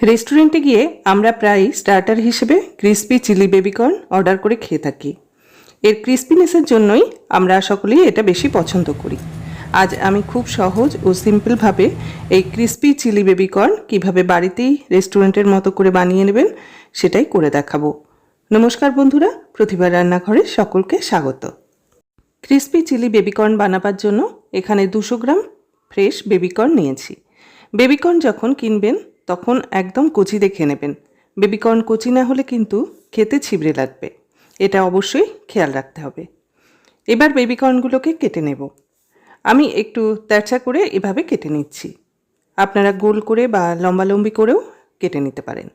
রেস্টুরেন্টে গিয়ে আমরা প্রায় স্টার্টার হিসেবে ক্রিস্পি চিলি বেবিকর্ন অর্ডার করে খেয়ে থাকি। এর ক্রিস্পিনেসের জন্যই আমরা সকলেই এটা বেশি পছন্দ করি। আজ আমি খুব সহজ ও সিম্পলভাবে এই ক্রিস্পি চিলি বেবিকর্ন কীভাবে বাড়িতেই রেস্টুরেন্টের মতো করে বানিয়ে নেবেন সেটাই করে দেখাবো। নমস্কার বন্ধুরা প্রতিভা রান্নাঘরে সকলকে স্বাগত। ক্রিস্পি চিলি বেবিকর্ন বানাবার জন্য এখানে দুশো গ্রাম ফ্রেশ বেবিকর্ন নিয়েছি। বেবিকর্ন যখন কিনবেন তখন একদম কচি দেখে নেবেন। বেবিকর্ন কচি না হলে কিন্তু খেতে ছিবড়ে লাগবে। এটা অবশ্যই খেয়াল রাখতে হবে। এবার বেবিকর্নগুলোকে কেটে নেব। আমি একটু তেরচা করে এভাবে কেটে নিচ্ছি। আপনারা গোল করে বা লম্বালম্বি করেও কেটে নিতে পারেন।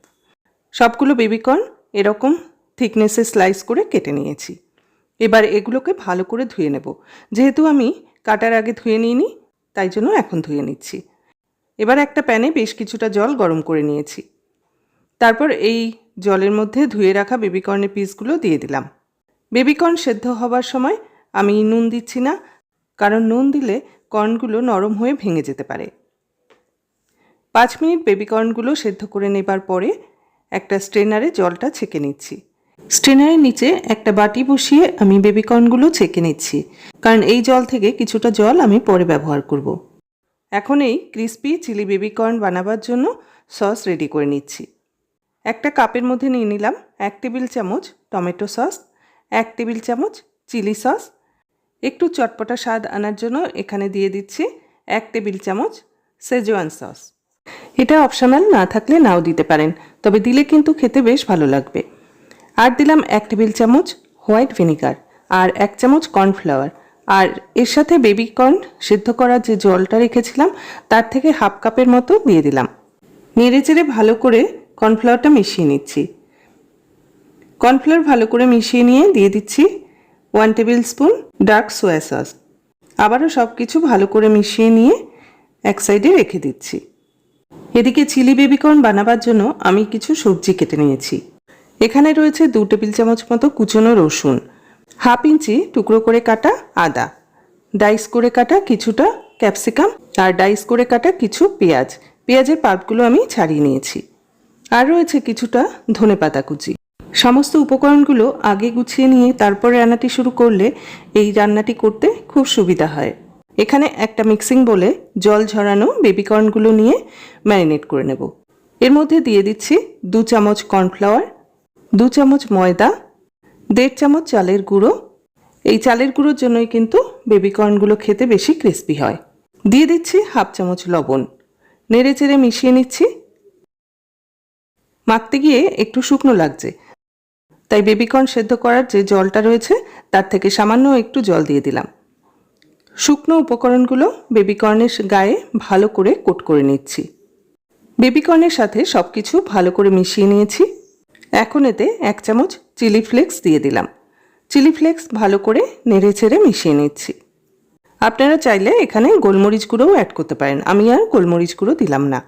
সবগুলো বেবিকর্ন এরকম থিকনেসে স্লাইস করে কেটে নিয়েছি। এবার এগুলোকে ভালো করে ধুয়ে নেব। যেহেতু আমি কাটার আগে ধুয়ে নিইনি, তাই জন্য এখন ধুয়ে নিচ্ছি। এবার একটা প্যানে বেশ কিছুটা জল গরম করে নিয়েছি। তারপর এই জলের মধ্যে ধুয়ে রাখা বেবিকর্নের পিসগুলো দিয়ে দিলাম। বেবিকর্ন সেদ্ধ হবার সময় আমি নুন দিচ্ছি না, কারণ নুন দিলে কর্নগুলো নরম হয়ে ভেঙে যেতে পারে। পাঁচ মিনিট বেবিকর্নগুলো সেদ্ধ করে নেবার পরে একটা স্ট্রেনারে জলটা ছেঁকে নিচ্ছি। স্ট্রেনারের নিচে একটা বাটি বসিয়ে আমি বেবিকর্নগুলো ছেঁকে নিচ্ছি, কারণ এই জল থেকে কিছুটা জল আমি পরে ব্যবহার করব। এখন এই ক্রিস্পি চিলি বেবিকর্ন বানাবার জন্য সস রেডি করে নিচ্ছি। একটা কাপের মধ্যে নিয়ে নিলাম এক টেবিল চামচ টমেটো সস, এক টেবিল চামচ চিলি সস। একটু চটপটা স্বাদ আনার জন্য এখানে দিয়ে দিচ্ছি এক টেবিল চামচ সেজওয়ান সস। এটা অপশনাল না থাকলে নাও দিতে পারেন, তবে দিলে কিন্তু খেতে বেশ ভালো লাগবে। আর দিলাম এক টেবিল চামচ হোয়াইট ভিনিগার আর এক চামচ কর্নফ্লাওয়ার। আর এর সাথে বেবিকর্ন সিদ্ধ করার যে জলটা রেখেছিলাম, তার থেকে হাফ কাপের মতো দিয়ে দিলাম। নেড়ে চেড়ে ভালো করে কর্নফ্লাওয়ারটা মিশিয়ে নিচ্ছি। কর্নফ্লাওয়ার ভালো করে মিশিয়ে নিয়ে দিয়ে দিচ্ছি one tablespoon dark soya sauce আবারও সব কিছু ভালো করে মিশিয়ে নিয়ে এক সাইডে রেখে দিচ্ছি। এদিকে চিলি বেবিকর্ন বানাবার জন্য আমি কিছু সবজি কেটে নিয়েছি। এখানে রয়েছে দু টেবিল চামচ মতো কুচনো রসুন। হাফ ইঞ্চি টুকরো করে কাটা আদা, ডাইস করে কাটা কিছুটা ক্যাপসিকাম আর ডাইস করে কাটা কিছু পেঁয়াজ। পেঁয়াজের পাল্পগুলো আমি ছাড়িয়ে নিয়েছি। আর রয়েছে কিছুটা ধনে পাতা কুচি। সমস্ত উপকরণগুলো আগে গুছিয়ে নিয়ে তারপরে রান্নাটি শুরু করলে এই রান্নাটি করতে খুব সুবিধা হয়। এখানে একটা মিক্সিং বলে জল ঝরানো বেবিকর্নগুলো নিয়ে ম্যারিনেট করে নেব। এর মধ্যে দিয়ে দিচ্ছি দু চামচ কর্নফ্লাওয়ার, দু চামচ ময়দা দেড় চামচ চালের গুঁড়ো। এই চালের গুঁড়োর জন্যই কিন্তু বেবিকর্নগুলো খেতে বেশি ক্রিস্পি হয়। দিয়ে দিচ্ছি হাফ চামচ লবণ। নেড়ে চেড়ে মিশিয়ে নিচ্ছি। মাখতে গিয়ে একটু শুকনো লাগছে। তাই বেবিকর্ন সেদ্ধ করার যে জলটা রয়েছে, তার থেকে সামান্য একটু জল দিয়ে দিলাম। শুকনো উপকরণগুলো বেবিকর্নের গায়ে ভালো করে কোট করে নিচ্ছি। বেবিকর্নের সাথে সব কিছু ভালো করে মিশিয়ে নিয়েছি। এখন এতে এক চামচ চিলি ফ্লেক্স দিয়ে দিলাম। চিলি ফ্লেক্স ভালো করে নেড়ে ছেড়ে মিশিয়ে নিচ্ছি। আপনারা চাইলে এখানে গোলমরিচ গুঁড়োও অ্যাড করতে পারেন। আমি আর গোলমরিচ গুঁড়ো দিলাম না।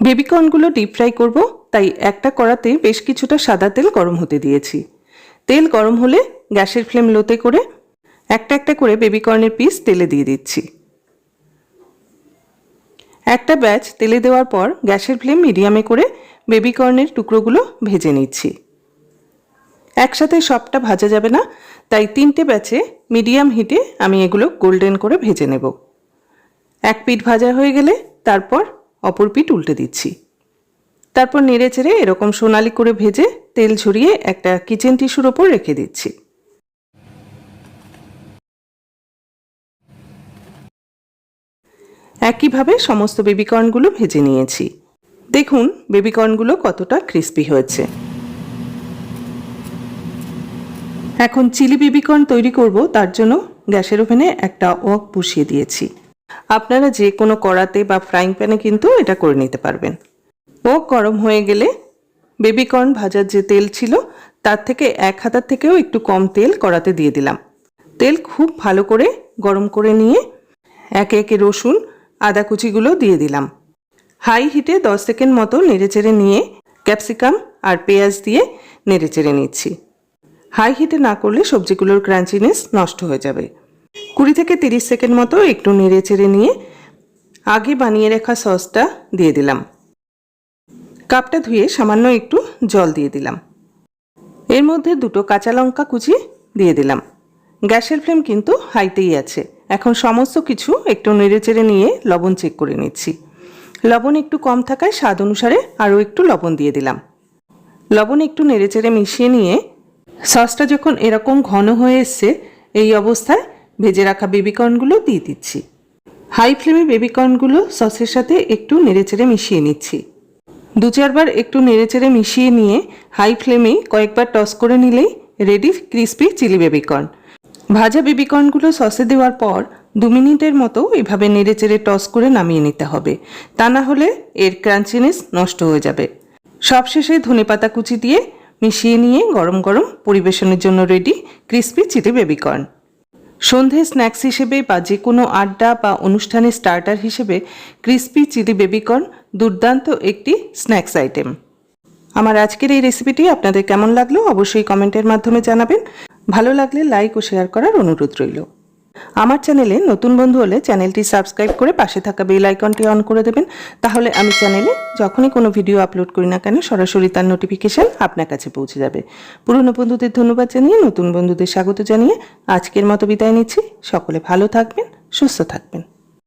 বেবিকর্নগুলো ডিপ ফ্রাই করব, তাই একটা কড়াতে বেশ কিছুটা সাদা তেল গরম হতে দিয়েছি। তেল গরম হলে গ্যাসের ফ্লেম লোতে করে একটা একটা করে বেবিকর্নের পিস তেলে দিয়ে দিচ্ছি। একটা ব্যাচ তেলে দেওয়ার পর গ্যাসের ফ্লেম মিডিয়ামে করে বেবিকর্নের টুকরোগুলো ভেজে নিচ্ছি। একসাথে সবটা ভাজা যাবে না, তাই তিনটে ব্যাচে মিডিয়াম হিটে আমি এগুলো গোল্ডেন করে ভেজে নেব। এক পিঠ ভাজা হয়ে গেলে তারপর অপর পিঠ উল্টে দিচ্ছি। তারপর নেড়ে চেড়ে এরকম সোনালি করে ভেজে তেল ঝরিয়ে একটা কিচেন টিস্যুর ওপর রেখে দিচ্ছি। একইভাবে সমস্ত বেবিকর্নগুলো ভেজে নিয়েছি। দেখুন, বেবিকর্নগুলো কতটা ক্রিস্পি হয়েছে। এখন চিলি বেবিকর্ন তৈরি করব, তার জন্য গ্যাসের ওভেনে একটা ওক বসিয়ে দিয়েছি। আপনারা যে কোনো কড়াতে বা ফ্রাইং প্যানে কিন্তু এটা করে নিতে পারবেন। ওক গরম হয়ে গেলে বেবিকর্ন ভাজার যে তেল ছিল, তার থেকে এক হাতার থেকেও একটু কম তেল কড়াতে দিয়ে দিলাম। তেল খুব ভালো করে গরম করে নিয়ে একে একে রসুন আদা কুচিগুলো দিয়ে দিলাম। হাই হিটে দশ সেকেন্ড মতো নেড়েচেড়ে নিয়ে ক্যাপসিকাম আর পেঁয়াজ দিয়ে নেড়েচেড়ে নিচ্ছি। হাই হিটে না করলে সবজিগুলোর ক্রাঞ্চিনেস নষ্ট হয়ে যাবে। কুড়ি থেকে তিরিশ সেকেন্ড মতো একটু নেড়েচেড়ে নিয়ে আগে বানিয়ে রাখা সসটা দিয়ে দিলাম। কাপটা ধুয়ে সামান্য একটু জল দিয়ে দিলাম। এর মধ্যে দুটো কাঁচা লঙ্কা কুচি দিয়ে দিলাম। গ্যাসের ফ্লেম কিন্তু হাইতেই আছে। এখন সমস্ত কিছু একটু নেড়েচেড়ে নিয়ে লবণ চেক করে নিচ্ছি। লবণ একটু কম থাকায় স্বাদ অনুসারে আরও একটু লবণ দিয়ে দিলাম। লবণ একটু নেড়েচেড়ে মিশিয়ে নিয়ে সসটা যখন এরকম ঘন হয়ে এসছে, এই অবস্থায় ভেজে রাখা বেবিকর্নগুলো দিয়ে দিচ্ছি। হাই ফ্লেমে বেবিকর্নগুলো সসের সাথে একটু নেড়েচেড়ে মিশিয়ে নিচ্ছি। দু চারবার একটু নেড়েচেড়ে মিশিয়ে নিয়ে হাই ফ্লেমেই কয়েকবার টস করে নিলেই রেডি ক্রিস্পি চিলি বেবিকর্ন। ভাজা বেবিকর্নগুলো সসে দেওয়ার পর দু মিনিটের মতো এভাবে নেড়েচেড়ে টস করে নামিয়ে নিতে হবে। তা না হলে এর ক্রাঞ্চিনেস নষ্ট হয়ে যাবে। সবশেষে ধনেপাতা কুচি দিয়ে মিশিয়ে নিয়ে গরম গরম পরিবেশনের জন্য ready crispy chilli baby corn সন্ধে স্ন্যাক্স হিসেবে বা যে কোনো আড্ডা বা অনুষ্ঠানের স্টার্টার হিসেবে ক্রিস্পি চিলি বেবিকর্ন দুর্দান্ত একটি স্ন্যাক্স আইটেম আমার আজকের এই রেসিপিটি আপনাদের কেমন লাগল অবশ্যই কমেন্টের মাধ্যমে জানাবেন। ভালো লাগলে লাইক ও শেয়ার করার অনুরোধ রইল। আমার চ্যানেলে নতুন বন্ধু হলে চ্যানেলটি সাবস্ক্রাইব করে পাশে থাকা বেল আইকনটি অন করে দেবেন। তাহলে আমি চ্যানেলে যখনই কোনো ভিডিও আপলোড করি না কেন, সরাসরি তার নোটিফিকেশান আপনার কাছে পৌঁছে যাবে। পুরনো বন্ধুদের ধন্যবাদ জানিয়ে নতুন বন্ধুদের স্বাগত জানিয়ে আজকের মতো বিদায় নিচ্ছি। সকলে ভালো থাকবেন, সুস্থ থাকবেন।